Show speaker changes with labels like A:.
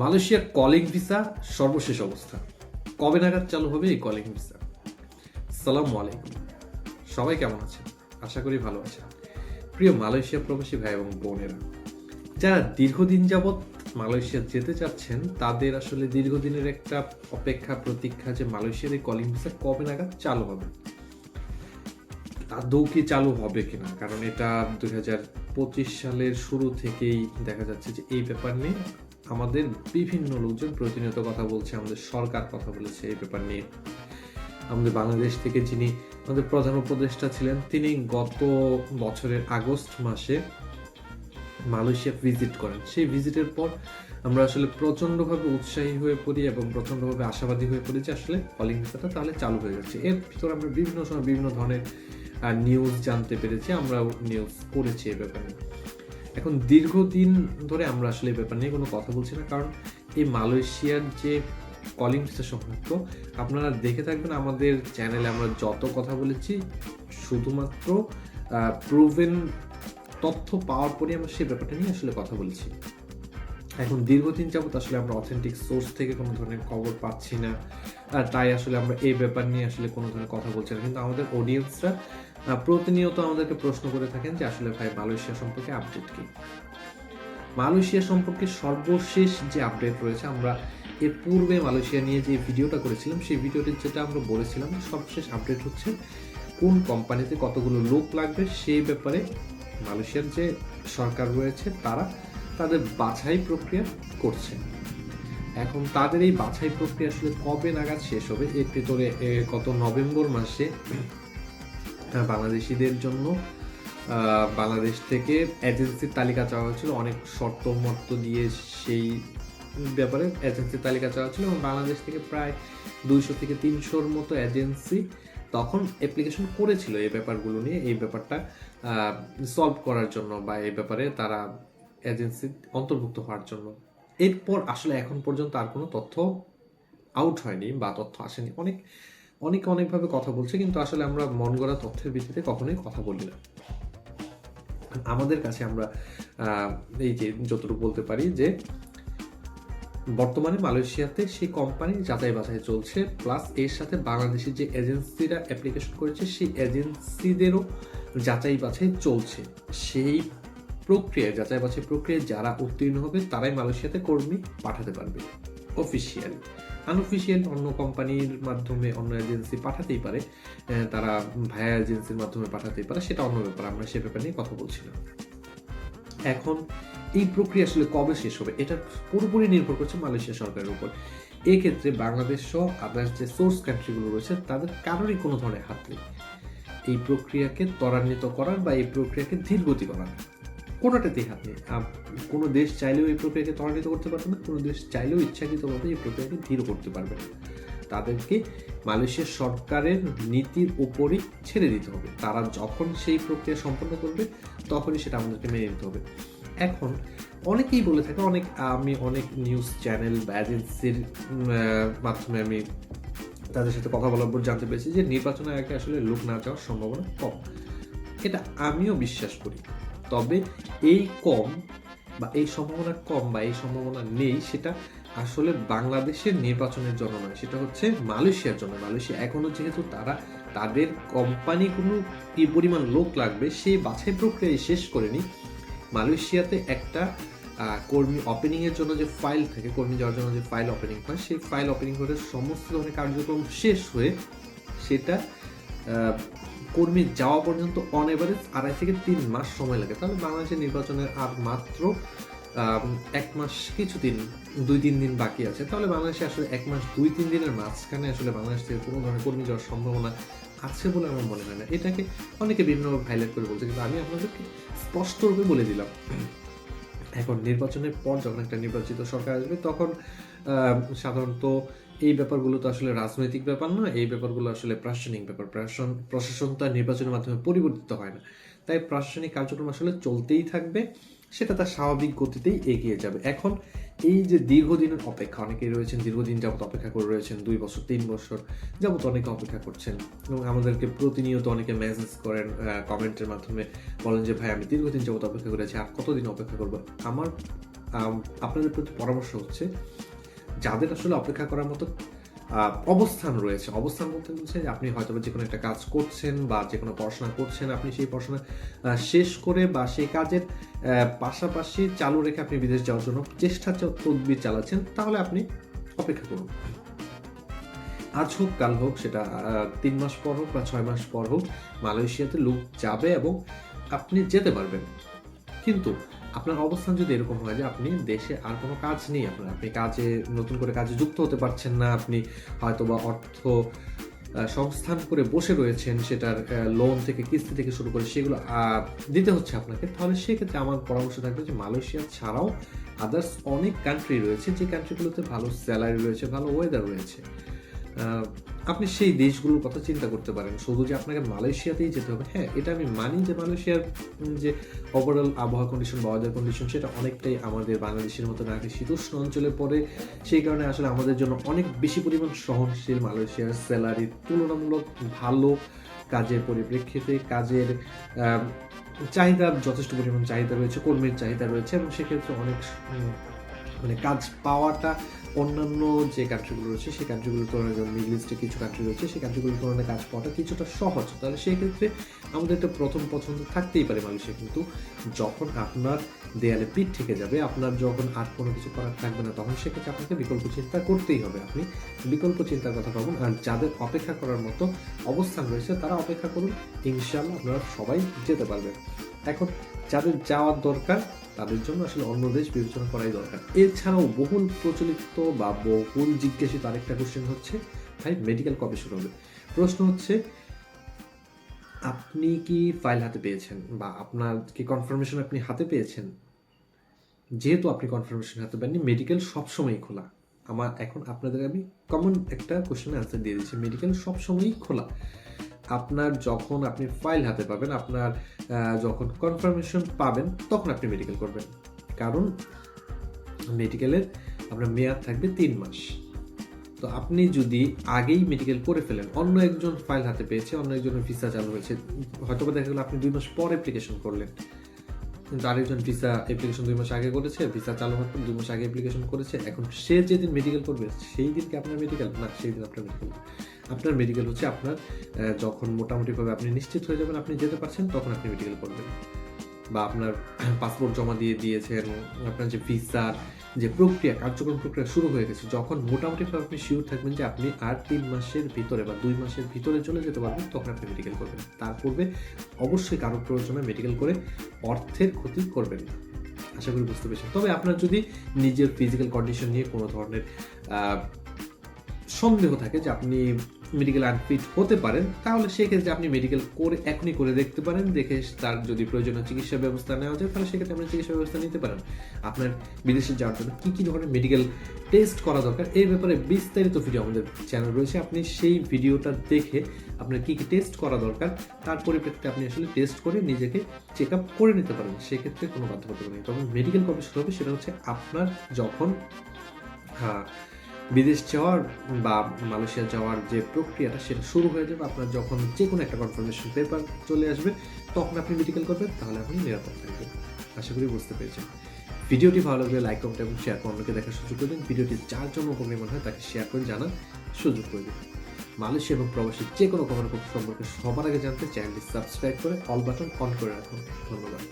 A: মালয়েশিয়ার calling visa সর্বশেষ অবস্থা। কবে নাগাদ চালু হবে এই কলিং ভিসা সালাম আলাইকুম। সবাই কেমন আছেন? আশা করি ভালো আছেন। প্রিয় মালয়েশিয়া প্রবাসী ভাই এবং বোনেরা, যারা দীর্ঘদিন যাবৎ মালয়েশিয়া যেতে চাচ্ছেন, তাদের আসলে দীর্ঘদিনের একটা অপেক্ষা, প্রতীক্ষা যে মালয়েশিয়ার এই কলিং ভিসা কবে নাগাদ চালু হবে? আদৌ কি চালু হবে কিনা? কারণ এটা দুই হাজার পঁচিশ সালের শুরু থেকেই দেখা যাচ্ছে যে এই ব্যাপার নিয়ে আমাদের বিভিন্ন লোকজন প্রতিনিয়ত কথা বলছে, আমাদের সরকার কথা বলেছে এই ব্যাপার নিয়ে। আমাদের বাংলাদেশ থেকে যিনি আমাদের প্রধান উপদেষ্টা ছিলেন, তিনি গত বছরের আগস্ট মাসে মালয়েশিয়া ভিজিট করেন। সেই ভিজিটের পর আমরা আসলে প্রচন্ডভাবে উৎসাহী হয়ে পড়ি এবং প্রচন্ডভাবে আশাবাদী হয়ে পড়ি যে আসলে কলিং ভিসাটা তাহলে চালু হয়ে যাচ্ছে। এর ভিতরে আমরা বিভিন্ন সময় বিভিন্ন ধরনের নিউজ জানতে পেরেছি আমরা নিউজ করেছি এ ব্যাপারে এখন দীর্ঘদিন ধরে আমরা আসলে এই ব্যাপার নিয়ে কোনো কথা বলছি না, কারণ এই মালয়েশিয়ার যে কলিং ভিসা সংক্রান্ত আপনারা দেখে থাকবেন আমাদের চ্যানেলে আমরা যত কথা বলেছি, শুধুমাত্র প্রুভেন তথ্য পাওয়ার পরে আমরা সেই ব্যাপারটা নিয়ে আসলে কথা বলেছি। এখন দীর্ঘদিন যাবত আসলে আমরা অথেন্টিক সোর্স থেকে কোনো ধরনের খবর পাচ্ছি না, আর তাই আসলে আমরা এই ব্যাপার নিয়ে আসলে কোনো ধরনের কথা বলছি না, কিন্তু আমাদের অডিয়েন্সরা প্রতিনিয়ত আমাদেরকে প্রশ্ন করে থাকেন যে আসলে ভাই মালয়েশিয়া সম্পর্কে আপডেট কি? মালয়েশিয়া সম্পর্কে সর্বশেষ যে আপডেট রয়েছে, আমরা এর পূর্বে মালয়েশিয়া নিয়ে যে ভিডিওটা করেছিলাম, সেই ভিডিওটি যেটা আমরা বলেছিলাম, সর্বশেষ আপডেট হচ্ছে কোন কোম্পানিতে কতগুলো লোক লাগবে, সেই ব্যাপারে মালয়েশিয়ার যে সরকার রয়েছে, তারা তাদের বাছাই প্রক্রিয়া করছে। এখন তাদের এই বাছাই প্রক্রিয়া আসলে কবে নাগাদ শেষ হবে? এর ভিতরে গত নভেম্বর মাসে বাংলাদেশিদের জন্য বাংলাদেশ থেকে এজেন্সির তালিকা চাওয়া হয়েছিল। অনেক শর্ত মর্ত দিয়ে সেই ব্যাপারে এজেন্সির তালিকা চাওয়া ছিল এবং বাংলাদেশ থেকে প্রায় দুইশো থেকে তিনশোর মতো এজেন্সি তখন অ্যাপ্লিকেশন করেছিল এই ব্যাপারগুলো নিয়ে, এই ব্যাপারটা সলভ করার জন্য বা এই ব্যাপারে তারা এজেন্সি অন্তর্ভুক্ত হওয়ার জন্য। এরপর আসলে এখন পর্যন্ত আর কোনো তথ্য আউট হয়নি বা তথ্য আসেনি। অনেক অনেকে অনেকভাবে কথা বলছে, কিন্তু আসলে আমরা মন গড়া তথ্যের ভিত্তিতে কখনোই কথা বলি না। আমাদের কাছে আমরা এই যে যতটুকু বলতে পারি যে, বর্তমানে মালয়েশিয়াতে সেই কোম্পানির যাচাই বাছাই চলছে প্লাস এর সাথে বাংলাদেশের যে এজেন্সিরা অ্যাপ্লিকেশন করেছে, সেই এজেন্সিদেরও যাচাই বাছাই চলছে। সেই প্রক্রিয়া যাচাই বাছাই প্রক্রিয়ায় যারা উত্তীর্ণ হবে, তারাই মালয়েশিয়াতে কর্মী পাঠাতে পারবে অফিসিয়ালি আনঅফিসিয়াল অন্য কোম্পানির মাধ্যমে, অন্য এজেন্সি পাঠাতেই পারে। তারা ভায়া এজেন্সির মাধ্যমে পাঠাতেই পারে, সেটা অন্য ব্যাপার, আমরা সে ব্যাপার নিয়ে কথা বলছিলাম এখন এই প্রক্রিয়া আসলে কবে শেষ হবে? এটা পুরোপুরি নির্ভর করছে মালয়েশিয়া সরকারের উপর। এক্ষেত্রে বাংলাদেশ সহ আদার্স যে সোর্স কান্ট্রিগুলো রয়েছে, তাদের কারোরই কোনো ধরনের হাত নেই। এই প্রক্রিয়াকে ত্বরান্বিত করার বা এই প্রক্রিয়াকে ধীরগতি করার। কোনোটাতেই হাত নেই। কোনো দেশ চাইলেও এই প্রক্রিয়াকে ত্বরান্বিত করতে পারবে না, কোনো দেশ চাইলেও ইচ্ছাকৃতভাবে এই প্রক্রিয়াকে ধীর করতে পারবে না। তাদেরকে মালয়েশিয়া সরকারের নীতির উপরই ছেড়ে দিতে হবে। তারা যখন সেই প্রক্রিয়া সম্পন্ন করবে, তখনই সেটা আমাদেরকে মেনে নিতে হবে। এখন অনেকেই বলে থাকে, অনেক, আমি অনেক নিউজ চ্যানেল বা এজেন্সির মাধ্যমে আমি তাদের সাথে কথা বলার পর জানতে পেরেছি যে নির্বাচনের আগে আসলে লোক না যাওয়ার সম্ভাবনা কম। এটা আমিও বিশ্বাস করি। তবে এই কম বা এই সম্ভাবনা কম বা এই সম্ভাবনা নেই, সেটা আসলে বাংলাদেশের নির্বাচনের জন্য নয়, সেটা হচ্ছে মালয়েশিয়ার জন্য। মালয়েশিয়া এখনও যেহেতু তারা তাদের কোম্পানিগুলো কি পরিমাণ লোক লাগবে, সেই বাছাই প্রক্রিয়ায় শেষ করেনি। মালয়েশিয়াতে একটা কর্মী ওপেনিং এর জন্য যে ফাইল থাকে, কর্মী যাওয়ার জন্য যে ফাইল ওপেনিং হয়, সেই ফাইল ওপেনিং করে সমস্ত ধরনের কার্যক্রম শেষ হয়ে সেটা কর্মী যাওয়া পর্যন্ত অন এভারেজ আড়াই থেকে তিন মাস সময় লাগে। তাহলে বাংলাদেশের নির্বাচনের আর মাত্র এক মাস কিছু দিন দুই, তিন দিন বাকি আছে। তাহলে বাংলাদেশে আসলে এক মাস, দুই, তিন দিনের মাঝখানে আসলে বাংলাদেশ থেকে কোনো ধরনের কর্মী যাওয়ার সম্ভাবনা আছে বলে আমার মনে হয় না। এটাকে অনেকে বিভিন্নভাবে হাইলাইট করে বলছে, কিন্তু আমি আপনাদেরকে স্পষ্টরূপে বলে দিলাম। এখন নির্বাচনের পর যখন একটা নির্বাচিত সরকার আসবে, তখন সাধারণত এই ব্যাপারগুলো তো আসলে রাজনৈতিক ব্যাপার না এই ব্যাপারগুলো আসলে প্রশাসনিক ব্যাপার। প্রশাসন প্রশাসন তার নির্বাচনের মাধ্যমে পরিবর্তিত হয় না। তাই প্রশাসনিক কার্যক্রম আসলে চলতেই থাকবে, সেটা তার স্বাভাবিক গতিতেই এগিয়ে যাবে। এখন এই যে দীর্ঘদিনের অপেক্ষা, অনেকেই রয়েছেন, দীর্ঘদিন যাবত অপেক্ষা করে রয়েছেন, দুই বছর, তিন বছর যাবত অনেকে অপেক্ষা করছেন। এবং আমাদেরকে প্রতিনিয়ত অনেকে মেসেজ করেন কমেন্টের মাধ্যমে বলেন যে, ভাই, আমি দীর্ঘদিন যাবত অপেক্ষা করেছি আর কতদিন অপেক্ষা করব? আমার আপনাদের প্রতি পরামর্শ হচ্ছে যাদের আসলে অপেক্ষা করার মতো অবস্থান রয়েছে। অবস্থান বলতে হচ্ছে যে আপনি হয়তো যে কোনো একটা কাজ করছেন বা যে কোনো পড়াশোনা করছেন, আপনি সেই পড়াশোনা শেষ করে বা সেই কাজের পাশাপাশি চালু রেখে আপনি বিদেশ যাওয়ার জন্য চেষ্টা তদবির চালাচ্ছেন, তাহলে আপনি অপেক্ষা করুন। আজ হোক, কাল হোক, সেটা তিন মাস পর হোক বা ছয় মাস পর হোক, মালয়েশিয়াতে লোক যাবে এবং আপনি যেতে পারবেন। কিন্তু আপনার অবস্থান যদি এরকম হয় যে আপনি দেশে আর কোনো কাজ নেই, আপনার আপনি কাজে, নতুন করে কাজে যুক্ত হতে পারছেন না, আপনি হয়তো বা অর্থ সংস্থান করে বসে রয়েছেন, সেটার লোন থেকে, কিস্তি থেকে শুরু করে সেগুলো দিতে হচ্ছে আপনাকে, তাহলে সেক্ষেত্রে আমার পরামর্শ থাকবে যে মালয়েশিয়া ছাড়াও আদার্স অনেক কান্ট্রি রয়েছে, যে কান্ট্রিগুলোতে ভালো স্যালারি রয়েছে, ভালো ওয়েদার রয়েছে। আপনি সেই দেশগুলোর কথা চিন্তা করতে পারেন। শুধু যে আপনাকে মালয়েশিয়াতেই যেতে হবে। হ্যাঁ এটা আমি মানি যে মালয়েশিয়ার যে ওভারঅল আবহাওয়া কন্ডিশন বা ওয়েদার কন্ডিশন সেটা অনেকটাই আমাদের বাংলাদেশের মতো নাকি শীতোষ্ণ অঞ্চলে পড়ে। সেই কারণে আসলে আমাদের জন্য অনেক বেশি পরিমাণ সহনশীল মালয়েশিয়ার স্যালারি তুলনামূলক ভালো কাজের পরিপ্রেক্ষিতে। কাজের চাহিদা যথেষ্ট পরিমাণ চাহিদা রয়েছে, কর্মীর চাহিদা রয়েছে এবং সেক্ষেত্রে অনেক মানে কাজ পাওয়াটা অন্যান্য যে কান্ট্রিগুলো রয়েছে, সেই কান্ট্রিগুলোর তুলনায় যেমন মিডল ইস্টে কিছু কান্ট্রি রয়েছে, সেই কান্ট্রিগুলোর তুলনায় কাজ পাওয়াটা কিছুটা সহজ। তাহলে সেই ক্ষেত্রে আমাদের একটা প্রথম পছন্দ থাকতেই পারে মালয়েশিয়া কিন্তু যখন আপনার দেয়ালে পিঠ থেকে যাবে, আপনার যখন আর কোনো কিছু করার থাকবে না, তখন সেক্ষেত্রে আপনাকে বিকল্প চিন্তা করতেই হবে। আপনি বিকল্প চিন্তার কথা পাবেন আর যাদের অপেক্ষা করার মতো অবস্থান রয়েছে, তারা অপেক্ষা করুন ইনশাল্লাহ আপনারা সবাই যেতে পারবেন। এখন যাদের যাওয়ার দরকার তাদের জন্য আসলে অন্য দেশ বিবেচনা করাই দরকার। এছাড়াও বহুল প্রচলিত বা বহুল জিজ্ঞাসিত আরেকটা কোশ্চেন হচ্ছে, ভাই মেডিকেল কবে শুরু হবে? প্রশ্ন হচ্ছে, আপনি কি ফাইল হাতে পেয়েছেন বা আপনার কি কনফার্মেশন আপনি হাতে পেয়েছেন? যেহেতু আপনি কনফার্মেশন হাতে পাননি মেডিকেল সবসময়ই খোলা। আমার এখন আপনাদের আমি কমন একটা কোশ্চেনের আনসার দিয়ে দিচ্ছি। মেডিকেল সবসময়ই খোলা। আপনার যখন আপনি ফাইল হাতে পাবেন, আপনার যখন কনফার্মেশন পাবেন, তখন আপনি মেডিকেল করবেন। কারণ মেডিকেলের আপনার মেয়াদ থাকবে তিন মাস। তো আপনি যদি আগেই মেডিকেল করে ফেলেন, অন্য একজন ফাইল হাতে পেয়েছে, অন্য একজনের ভিসা চালু হয়েছে হয়তো দেখা গেলো আপনি দুই মাস পর অ্যাপ্লিকেশন করলেন। কিন্তু আরেকজন ভিসা অ্যাপ্লিকেশন দুই মাস আগে করেছে, ভিসা চালু হওয়ার পর দুই মাস আগে অ্যাপ্লিকেশন করেছে। এখন সে যেদিন মেডিকেল করবে, সেই দিন কি আপনার মেডিকেল না, সেই দিন আপনার মেডিকেল আপনার মেডিকেল হচ্ছে আপনার যখন মোটামুটিভাবে আপনি নিশ্চিত হয়ে যাবেন আপনি যেতে পারছেন, তখন আপনি মেডিকেল করবেন। বা আপনার পাসপোর্ট জমা দিয়ে দিয়েছেন, আপনার যে ভিসার যে প্রক্রিয়া, কার্যক্রম প্রক্রিয়া শুরু হয়ে গেছে, যখন মোটামুটিভাবে আপনি শিওর থাকবেন যে আপনি আর তিন মাসের ভিতরে বা দুই মাসের ভিতরে চলে যেতে পারবেন, তখন আপনি মেডিকেল করবেন। তার পূর্বে অবশ্যই কারোর প্রয়োজনে মেডিকেল করে অর্থের ক্ষতি করবেন না। আশা করি বুঝতে পেরেছেন। তবে আপনার যদি নিজের ফিজিক্যাল কন্ডিশন নিয়ে কোনো ধরনের সন্দেহ থাকে যে আপনি মেডিকেল আনফিট হতে পারেন, তাহলে সেক্ষেত্রে আপনি মেডিকেল করে এখনই করে দেখতে পারেন, দেখে তার যদি প্রয়োজনীয় চিকিৎসা ব্যবস্থা নেওয়া যায়, তাহলে সেক্ষেত্রে আপনি চিকিৎসা ব্যবস্থা নিতে পারেন। আপনার বিদেশে যাওয়ার জন্য কী কী ধরনের মেডিকেল টেস্ট করা দরকার এই ব্যাপারে বিস্তারিত ভিডিও আমাদের চ্যানেল রয়েছে। আপনি সেই ভিডিওটা দেখে আপনার কী কী টেস্ট করা দরকার, তার পরিপ্রেক্ষিতে আপনি আসলে টেস্ট করে নিজেকে চেক আপ করে নিতে পারেন। সেক্ষেত্রে কোনো বাধ্যবাধকতা নেই। তবে মেডিকেল কবে শুরু হবে সেটা হচ্ছে আপনার যখন হ্যাঁ বিদেশ যাওয়ার বা মালয়েশিয়া যাওয়ার যে প্রক্রিয়াটা, সেটা শুরু হয়ে যাবে আপনার যখন যে কোনো একটা কনফার্মেশন পেপার চলে আসবে, তখন আপনি মেডিকেল করবেন, তাহলে আপনি নিরাপদ থাকবেন। আশা করি বুঝতে পেরেছেন। ভিডিওটি ভালো লাগলে লাইক কমেন্ট এবং শেয়ার করে অন্যকে দেখার সুযোগ করে দিন। ভিডিওটি যার জন্য উপকারী মনে হয় তাকে শেয়ার করে জানার সুযোগ করে দিন। মালয়েশিয়া এবং প্রবাসী যে কোনো খবর সম্পর্কে সবার আগে জানতে চ্যানেলটি সাবস্ক্রাইব করে অল বাটন অন করে রাখুন। ধন্যবাদ।